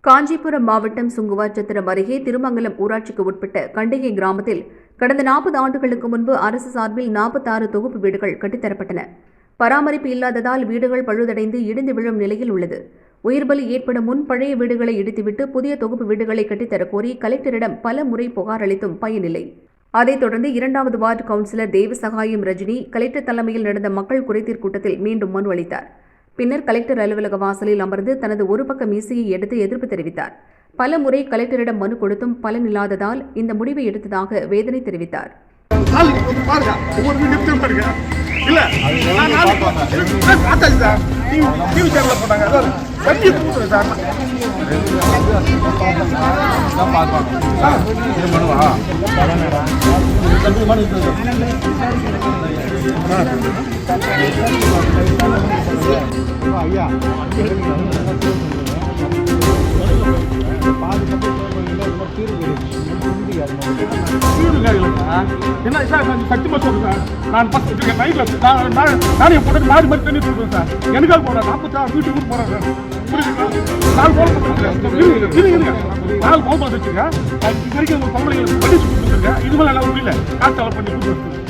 காஞ்சிபுரம் மாவட்டம் சுங்குவாச்சத்திரம் அருகே திருமங்கலம் ஊராட்சிக்கு உட்பட்ட கண்டிகை கிராமத்தில் கடந்த நாற்பது ஆண்டுகளுக்கு முன்பு அரசு சார்பில் நாற்பத்தாறு தொகுப்பு வீடுகள் கட்டித்தரப்பட்டன. பராமரிப்பு இல்லாததால் வீடுகள் பழுதடைந்து இடிந்து விழும் நிலையில் உள்ளது. உயிர்பலி ஏற்படும் முன் பழைய வீடுகளை இடித்துவிட்டு புதிய தொகுப்பு வீடுகளை கட்டித்தரக் கோரி கலெக்டரிடம் பல முறை புகார் அளித்தும் பயனில்லை. அதைத் தொடர்ந்து இரண்டாவது ward councillor Devasagayam Rajini collector தலைமையில் நடந்த மக்கள் குறைதீர் கூட்டத்தில் மீண்டும் மனு அளித்தார். பின்னர் கலெக்டர் அலுவலக வாசலில் அமர்ந்து தனது ஒரு பக்க மீசையை எடுத்து எதிர்ப்பு தெரிவித்தார். பல முறை கலெக்டரிடம் மனு கொடுத்தும் பலனில்லாததால் இந்த முடிவை எடுத்ததாக வேதனை தெரிவித்தார். இல்ல நான் நாளைக்கு பார்த்தாச்சு சார் டிவி சேனல்ல போட்டாங்க. அதான் வண்டியை தூக்குறேன் சார் ஐயா வீடுங்க என்ன சார் நான் சத்தியமா சொல்றேன் நான் ஃபர்ஸ்ட் இருக்கேன் நைட்ல நான் நான் நானே போட்டு மாறி மாறி தண்ணி தூக்குறேன் சார் எனக்காக போகிறேன் நாற்பத்தாறு வீட்டுக்கு போறேன் சார் புரியுதுங்களா நாலு போல இருங்க இருங்க இருங்க நாலு போக பார்த்துச்சுங்க இது வரைக்கும் உங்க பொம்பளைங்களுக்கு பண்ணி கொடுத்துருங்க இது மேலே எல்லாம் முடியல காசு செலவு பண்ணி கொடுத்துருங்க